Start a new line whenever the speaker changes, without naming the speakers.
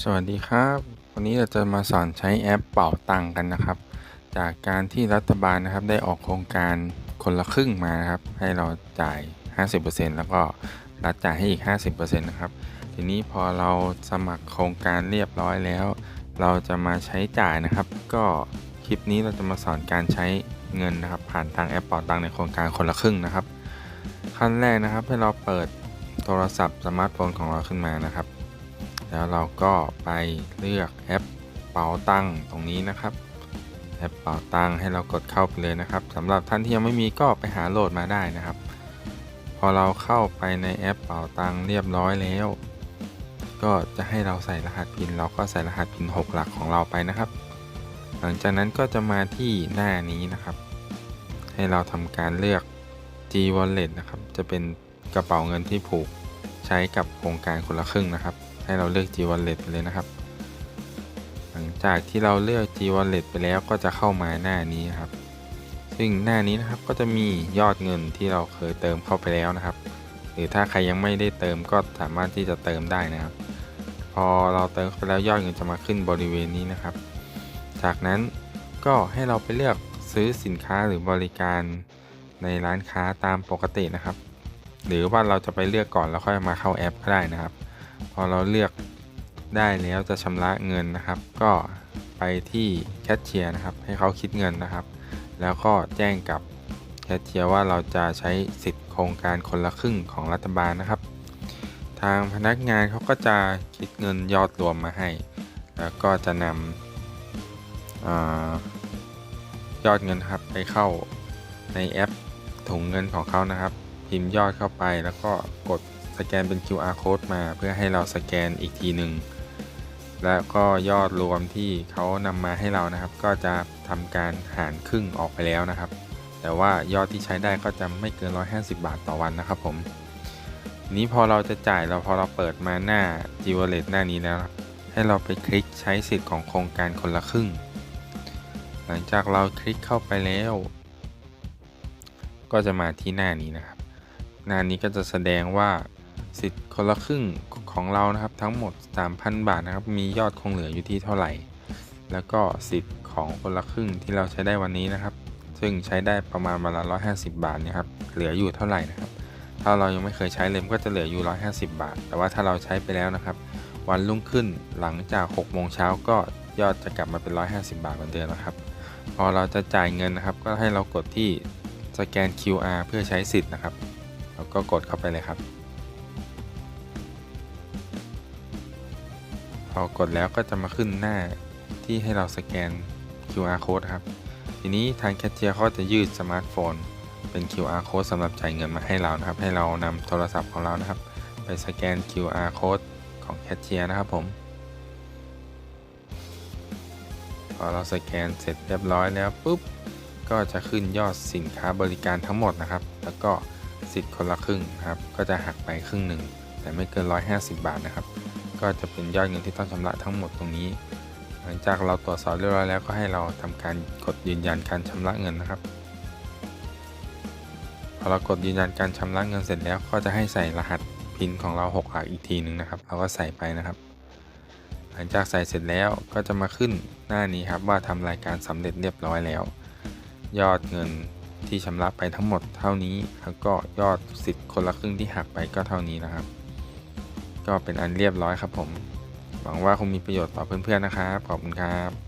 สวัสดีครับ วันนี้เราจะมาสอนใช้แอปเป่าตังกันนะครับ จากการที่รัฐบาลนะครับได้ออกโครงการคนละครึ่งมานะครับ ให้เราจ่าย 50%แล้วก็รัฐจ่ายให้อีก 50%นะครับ ทีนี้พอเราสมัครโครงการเรียบร้อยแล้ว เราจะมาใช้จ่ายนะครับ ก็คลิปนี้เราจะมาสอนการใช้เงินนะครับ ผ่านทางแอปเป่าตังในโครงการคนละครึ่งนะครับ ขั้นแรกนะครับให้เราเปิดโทรศัพท์สมาร์ทโฟนของเราขึ้นมานะครับ แล้วเราก็ไปเลือกแอปเป๋าตังตรงนี้นะครับ แอปเป๋าตังให้เรากดเข้าไปเลยนะครับสำหรับท่านที่ยังไม่มีก็ไปหาโหลดมาได้นะครับ พอเราเข้าไปในแอปเป๋าตังเรียบร้อยแล้ว ก็จะให้เราใส่รหัสพินเราก็ใส่รหัสพิน 6 หลักของเราไปนะครับ หลังจากนั้นก็จะมาที่หน้านี้นะครับ ให้เราทำการเลือก G Wallet นะครับ จะเป็นกระเป๋าเงินที่ผูกใช้กับโครงการคนละครึ่งนะครับ ให้เราเลือก G Wallet ไปเลยนะครับ หลังจากที่เราเลือก G Wallet ไปแล้วก็จะเข้ามาหน้านี้ครับ ซึ่งหน้านี้นะครับก็จะมียอดเงินที่เราเคยเติมเข้าไปแล้วนะครับ หรือถ้าใครยังไม่ได้เติมก็สามารถที่จะเติมได้นะครับ พอเราเติมเข้าไปแล้วยอดเงินจะมาขึ้นบริเวณนี้นะครับ จากนั้นก็ให้เราไปเลือกซื้อสินค้าหรือบริการในร้านค้าตามปกตินะครับ หรือว่าเราจะไปเลือกก่อนแล้วค่อยมาเข้าแอปก็ได้นะครับ พอเราเลือกได้แล้วจะชำระเงินนะครับ ก็ไปที่แคชเชียร์นะครับ ให้เขาคิดเงินนะครับ แล้วก็แจ้งกับแคชเชียร์ว่าเราจะใช้สิทธิ์โครงการคนละครึ่งของรัฐบาลนะครับ ทางพนักงานเขาก็จะคิดเงินยอดรวมมาให้ แล้วก็จะนำอยอดเงินครับไปเข้าในแอปถุงเงินของเขานะครับ พิมพ์ยอดเข้าไปแล้วก็กด สแกนเป็น QR code มาเพื่อให้เราสแกนอีกทีหนึ่งแล้วก็ยอดรวมที่เขานำมาให้เรานะครับ ก็จะทำการหารครึ่งออกไปแล้วนะครับ แต่ว่ายอดที่ใช้ได้ก็จะไม่เกิน 150 บาทต่อวันนะครับผมนี้พอเราจะจ่ายเราพอเราเปิดมาหน้า g w a l l e t หน้านี้แล้วนะให้เราไปคลิกใช้สิทธิ์ของโครงการคนละครึ่ง หลังจากเราคลิกเข้าไปแล้ว ก็จะมาที่หน้านี้นะครับ หน้านี้ก็จะแสดงว่า สิทธิ์คนละครึ่งของเรานะครับทั้งหมด 3,000 บาทนะครับ มียอดคงเหลืออยู่ที่เท่าไหร่ แล้วก็สิทธิ์ของคนละครึ่งที่เราใช้ได้วันนี้นะครับ ซึ่งใช้ได้ประมาณวันละ150 บาทนี่ยครับเหลืออยู่เท่าไหร่นะครับ ถ้าเรายังไม่เคยใช้เลยมันก็จะเหลืออยู่ 150 บาท แต่ว่าถ้าเราใช้ไปแล้วนะครับ วันรุ่งขึ้นหลังจาก6โมงเช้าก็ยอดจะกลับมาเป็น 150 บาทเหมือนเดิมนะครับ พอเราจะจ่ายเงินนะครับ ก็ให้เรากดที่สแกน QR เพื่อใช้สิทธิ์นะครับแล้วก็กดเข้าไปเลยครับ พอกดแล้วก็จะมาขึ้นหน้าที่ให้เราสแกน QR code ครับ ทีนี้ทางแคชเชียร์เขาจะยืดสมาร์ทโฟน เป็น QR code สำหรับจ่ายเงินมาให้เรานะครับ ให้เรานำโทรศัพท์ของเรานะครับ ไปสแกน QR code ของแคชเชียร์นะครับผมพอเราสแกนเสร็จเรียบร้อยแล้วปุ๊บก็จะขึ้นยอดสินค้าบริการทั้งหมดนะครับ แล้วก็สิทธิ์คนละครึ่งครับ ก็จะหักไปครึ่งหนึ่งแต่ไม่เกิน 150 บาทนะครับ ก็จะเป็นยอดเงินที่ต้องชำระทั้งหมดตรงนี้ หลังจากเราตรวจสอบเรียบร้อยแล้วก็ให้เราทำการกดยืนยันการชำระเงินนะครับพอเรากดยืนยันการชำระเงินเสร็จแล้ว ก็จะให้ใส่รหัสพินของเรา6หลักอีกทีหนึ่งนะครับ เราก็ใส่ไปนะครับ หลังจากใส่เสร็จแล้วก็จะมาขึ้นหน้านี้ครับว่าทำรายการสำเร็จเรียบร้อยแล้ว ยอดเงินที่ชำระไปทั้งหมดเท่านี้ แล้วก็ยอดสิทธิ์คนละครึ่งที่หักไปก็เท่านี้นะครับ ก็เป็นอันเรียบร้อยครับผม หวังว่าคงมีประโยชน์ต่อเพื่อนๆนะครับ ขอบคุณครับ